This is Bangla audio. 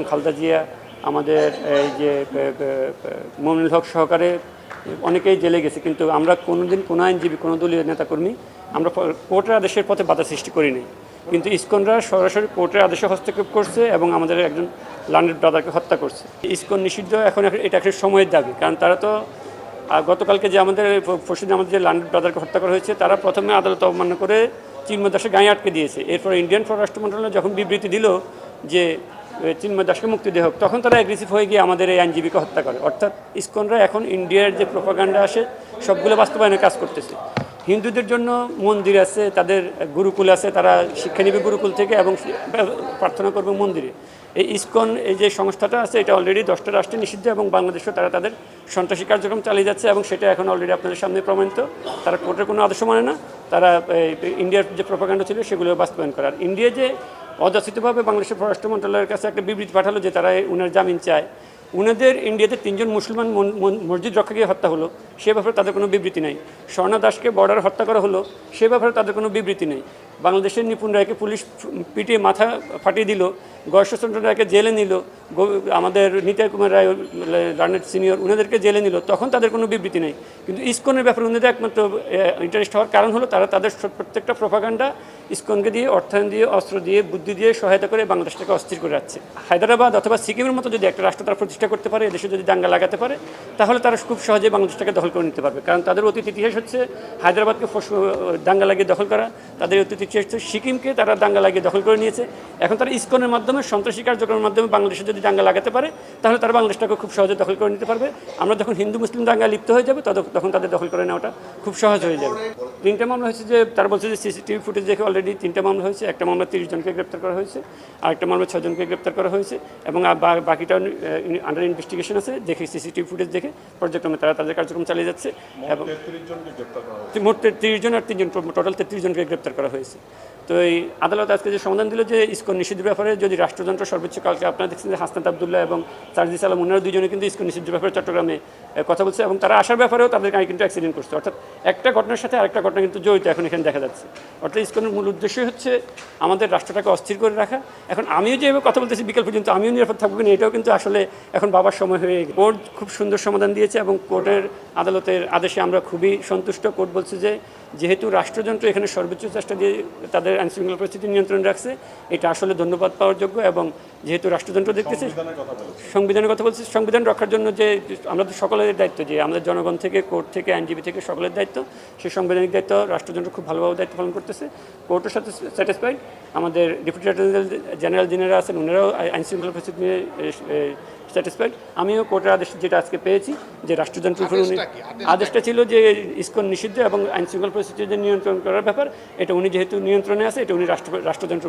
বেগম খালদা জিয়া, আমাদের এই যে মমিনুল হক সহকারে অনেকেই জেলে গেছে, কিন্তু আমরা কোনোদিন কোনো আইনজীবী, কোনো দলীয় নেতাকর্মী আমরা কোর্টের আদেশের পথে বাধা সৃষ্টি করিনি কিন্তু ইস্কনরা সরাসরি কোর্টের আদেশে হস্তক্ষেপ করছে এবং আমাদের একজন লান্ডেড ব্রাদারকে হত্যা করছে। ইস্কন নিষিদ্ধ, এখন এটা একটা সময়ের দাবি, কারণ তারা তো গতকালকে যে আমাদের পরশুদিন আমাদের যে লান্ডেড ব্রাদারকে হত্যা করা হয়েছে, তারা প্রথমে আদালত অবমাননা করে চিন্ময় দাসের গায়ে আটকে দিয়েছে। এরপর ইন্ডিয়ান পররাষ্ট্র মন্ত্রণালয় যখন বিবৃতি দিল যে চিন্ময় দাসকে মুক্তি দেওয়া হোক, তখন তারা অ্যাগ্রেসিভ হয়ে গিয়ে আমাদের এই আইনজীবীকে হত্যা করে। অর্থাৎ ইসকনরা এখন ইন্ডিয়ার যে প্রোপাগান্ডা আসে, সবগুলো বাস্তবায়নের কাজ করতেছে। হিন্দুদের জন্য মন্দির আছে, তাদের গুরুকুল আছে, তারা শিক্ষা নেবে গুরুকুল থেকে এবং প্রার্থনা করবে মন্দিরে। এই ইসকন, এই যে সংস্থাটা আছে, এটা অলরেডি দশটা রাষ্ট্রে নিষিদ্ধ এবং বাংলাদেশেও তারা তাদের সন্ত্রাসী কার্যক্রম চালিয়ে যাচ্ছে এবং সেটা এখন অলরেডি আপনাদের সামনে প্রমাণিত। তারা কোর্টের কোনো আদর্শ মানে না। তারা ইন্ডিয়ার যে প্রপাগান্ডা ছিল, সেগুলো বাস্তবায়ন করার ইন্ডিয়া যে অযাচিতভাবে বাংলাদেশের পররাষ্ট্র মন্ত্রণালয়ের কাছে একটা বিবৃতি পাঠালো যে তারা উনার জামিন চায়। উনাদের ইন্ডিয়াতে তিনজন মুসলমান মন- মন- মসজিদ রক্ষাকে হত্যা হলো, সে ব্যাপারে তাদের কোনো বিবৃতি নেই। স্বর্ণা দাসকে বর্ডার হত্যা করা হলো, সে ব্যাপারে তাদের কোনো বিবৃতি নেই। বাংলাদেশের নিপুণ রায়কে পুলিশ পিটিয়ে মাথা ফাটিয়ে দিল, গর্ষচন্দ্র রায়কে জেলে নিল আমাদের নিতাই কুমার রায় লার্নেট সিনিয়র, উনাদেরকে জেলে নিল। তখন তাদের কোনো বিবৃতি নেই। কিন্তু ইসকনের ব্যাপারে উনাদের একমাত্র ইন্টারেস্ট হওয়ার কারণ হলো তারা তাদের প্রত্যেকটা প্রপাগান্ডা ইসকনকে দিয়ে, অর্থায়ন দিয়ে, অস্ত্র দিয়ে, বুদ্ধি দিয়ে সহায়তা করে বাংলাদেশটাকে অস্থির করে রাখছে। হায়দ্রাবাদ অথবা সিকিমের মতো যদি একটা রাষ্ট্র তারা প্রতিষ্ঠা করতে পারে, এদেশে যদি দাঙ্গা লাগাতে পারে, তাহলে তারা খুব সহজে বাংলাদেশটাকে দখল করে নিতে পারবে। কারণ তাদের অতীত ইতিহাস হচ্ছে হায়দ্রাবাদকে দাঙ্গা লাগিয়ে দখল করা তাদের অতিথি শ্রেষ্ঠ সিকিমকে তারা দাঙ্গা লাগিয়ে দখল করে নিয়েছে। এখন তারা ইস্কনের মাধ্যমে সন্ত্রাসী কার্যক্রমের মাধ্যমে বাংলাদেশে যদি দাঙ্গা লাগাতে পারে তাহলে তারা বাংলাদেশটাকে খুব সহজে দখল করে নিতে পারবে। আমরা যখন হিন্দু মুসলিম দাঙ্গা লিপ্ত হয়ে যাবে তখন তাদের দখল করে নেওয়াটা খুব সহজ হয়ে যাবে। তিনটা মামলা হয়েছে যে তারা বলছে যে সিসিটিভি ফুটেজ দেখে অলরেডি তিনটা মামলা হয়েছে। একটা মামলা তিরিশ জনকে গ্রেপ্তার করা হয়েছে আর একটা মামলা ছজনকে গ্রেপ্তার করা হয়েছে এবং বাকিটা আন্ডার ইনভেস্টিগেশন আছে। দেখে সিসিটিভি ফুটেজ দেখে পর্যায়ক্রমে তারা তাদের কার্যক্রম চালিয়ে যাচ্ছে। এবং মোট তিরিশ জন আর তিনজন টোটাল তেত্রিশ জনকে গ্রেপ্তার করা হয়েছে। তো এই আদালত আজকে যে সমাধান দিল যে ইসকন নিষিদ্ধ ব্যাপারে যদি রাষ্ট্রযন্ত্র সর্বোচ্চ কালকে আপনারা দেখছেন যে হাসনাত আবদুল্লাহ এবং সারজিস আলম ওনারা দুজনে কিন্তু ইসকন নিষিদ্ধ ব্যাপারে চট্টগ্রামে কথা বলছে এবং তারা আসার ব্যাপারেও তাদের গাড়ি কিন্তু অ্যাক্সিডেন্ট করছে। অর্থাৎ একটা ঘটনার সাথে আরেকটা ঘটনা কিন্তু জড়িত এখন এখানে দেখা যাচ্ছে। অর্থাৎ ইসকনের মূল উদ্দেশ্যই হচ্ছে আমাদের রাষ্ট্রটাকে অস্থির করে রাখা। এখন আমিও যেভাবে কথা বলতেছি, বিকেল পর্যন্ত আমিও নিরাপদ থাকব কিনা এটাও কিন্তু আসলে এখন বাবার সময় হয়ে গেছে। কোর্ট খুব সুন্দর সমাধান দিয়েছে এবং কোর্টের আদালতের আদেশে আমরা খুবই সন্তুষ্ট। কোর্ট বলছে যে, যেহেতু রাষ্ট্রযন্ত্র এখানে সর্বোচ্চ চেষ্টা দিয়ে তাদের আইনশৃঙ্খলা পরিস্থিতি নিয়ন্ত্রণে রাখছে, এটা আসলে ধন্যবাদ পাওয়ার যোগ্য এবং যেহেতু রাষ্ট্রযন্ত্র দেখতেছে সংবিধানের কথা বলেছে সংবিধান রক্ষার জন্য যে আমাদের সকলের দায়িত্ব যে আমাদের জনগণ থেকে কোর্ট থেকে আইনজীবী থেকে সকলের দায়িত্ব সেই সাংবিধানিক দায়িত্ব রাষ্ট্রযন্ত্র খুব ভালোভাবে দায়িত্ব পালন করতেছে। কোর্টের সাথে স্যাটিসফাইড আমাদের ডেপুটি জেনারেল জেনারেল যিনারা আছেন ওনারাও আইন শৃঙ্খলা পরিস্থিতি নিয়ে স্যাটিসফাইড আমিও কোর্টের আদেশ যেটা আজকে পেয়েছি যে রাষ্ট্রযন্ত্র আদেশটা ছিল যে ইসকন নিষিদ্ধ এবং আইন শৃঙ্খলা পরিস্থিতি নিয়ন্ত্রণ করার ব্যাপার এটা উনি যেহেতু নিয়ন্ত্রণে আছে এটা উনি রাষ্ট্র রাষ্ট্রযন্ত্র